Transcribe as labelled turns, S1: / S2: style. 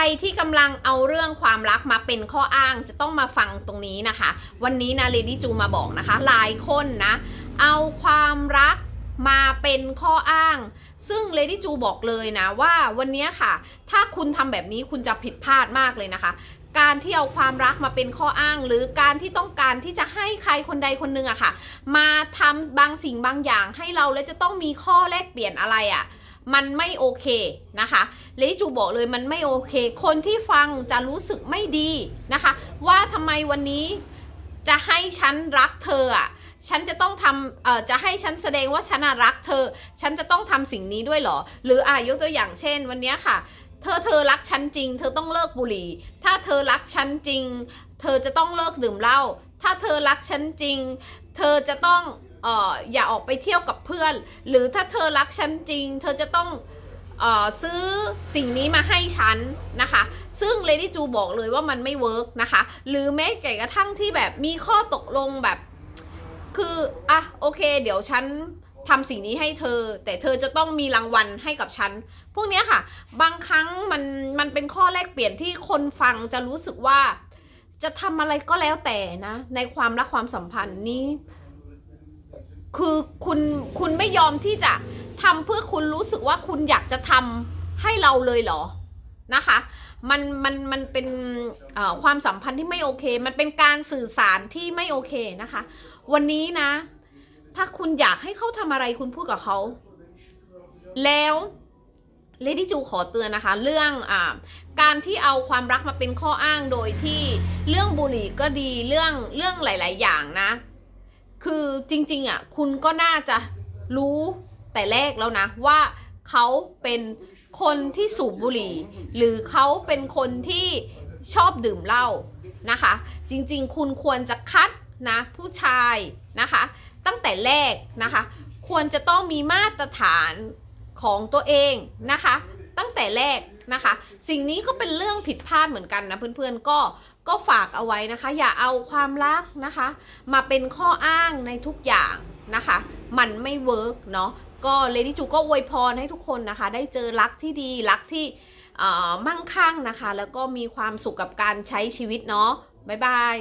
S1: รที่กำลังเอาเรื่องความรักมาเป็นข้ออ้างจะต้องมาฟังตรงนี้นะคะ วันนี้นะเลดี้จูมาบอกนะคะ หลายคนนะ เอาความรักมาเป็นข้ออ้าง ซึ่งเลดี้จูบอกเลยนะว่าวันนี้ค่ะ ถ้าคุณทำแบบนี้คุณจะผิดพลาดมากเลยนะคะ การที่เอาความรักมาเป็นข้ออ้าง หรือการที่ต้องการที่จะให้ใครคนใดคนหนึ่งอะค่ะ มาทำบางสิ่งบางอย่างให้เราและจะต้องมีข้อแลกเปลี่ยนอะไรอะมันไม่โอเคนะคะ เลยจูบอกเลยมันไม่โอเค คนที่ฟังจะรู้สึกไม่ดีนะคะ ว่าทำไมวันนี้จะให้ฉันรักเธออะฉันจะต้องทำเอ่อจะให้ฉันแสดงว่าฉันรักเธอ ฉันจะต้องทำสิ่งนี้ด้วยหรอ หรืออะยกตัวอย่างเช่น วันนี้ค่ะ เธอเธอรักฉันจริง เธอต้องเลิกบุหรี่ ถ้าเธอรักฉันจริง เธอจะต้องเลิกดื่มเหล้า ถ้าเธอรักฉันจริง เธอจะต้องเอ่ออย่าออกไปเที่ยวกับเพื่อน หรือถ้าเธอรักฉันจริง เธอจะต้อง ซื้อสิ่งนี้มาให้ฉันนะคะ ซึ่ง Lady จูบอกเลยว่ามันไม่เวิร์กนะคะ หรือแม้แต่กระทั่งที่แบบมีข้อตกลงแบบ คืออะโอเค เดี๋ยวฉันทำสิ่งนี้ให้เธอ แต่เธอจะต้องมีรางวัลให้กับฉัน พวกนี้ค่ะ บางครั้งมันมันเป็นข้อแลกเปลี่ยนที่คนฟังจะรู้สึกว่า จะทำอะไรก็แล้วแต่นะ ในความรักความสัมพันธ์นี้ คือคุณคุณไม่ยอมที่จะ ทำเพื่อคุณรู้สึกว่าคุณอยากจะทำให้เราเลยเหรอนะคะมันมันมันเป็นความสัมพันธ์ที่ไม่โอเค มันเป็นการสื่อสารที่ไม่โอเคนะคะ วันนี้นะ ถ้าคุณอยากให้เขาทำอะไรคุณพูดกับเขา แล้วเลดี้จูขอเตือนนะคะ เรื่องอการที่เอาความรักมาเป็นข้ออ้างโดยที่เรื่องบุหรี่ก็ดีเรื่องเรื่องหลาย ๆ อย่างนะ คือจริง ๆอะคุณก็น่าจะรู้ แต่แรกแล้วนะว่าเขาเป็นคนที่สูบบุหรี่ หรือเขาเป็นคนที่ชอบดื่มเหล้านะคะ จริงๆ คุณควรจะคัดนะผู้ชายนะคะ ตั้งแต่แรกนะคะ ควรจะต้องมีมาตรฐานของตัวเองนะคะ ตั้งแต่แรกนะคะ สิ่งนี้ก็เป็นเรื่องผิดพลาดเหมือนกันนะเพื่อนๆก็ก็ฝากเอาไว้นะคะ อย่าเอาความรักนะคะ มาเป็นข้ออ้างในทุกอย่างนะคะ มันไม่เวิร์กเนาะ ก็เลดี้จูก็อวยพรให้ทุกคนนะคะ ได้เจอรักที่ดีรักที่มั่งคั่งนะคะ แล้วก็มีความสุขกับการใช้ชีวิตเนาะบ๊ายบาย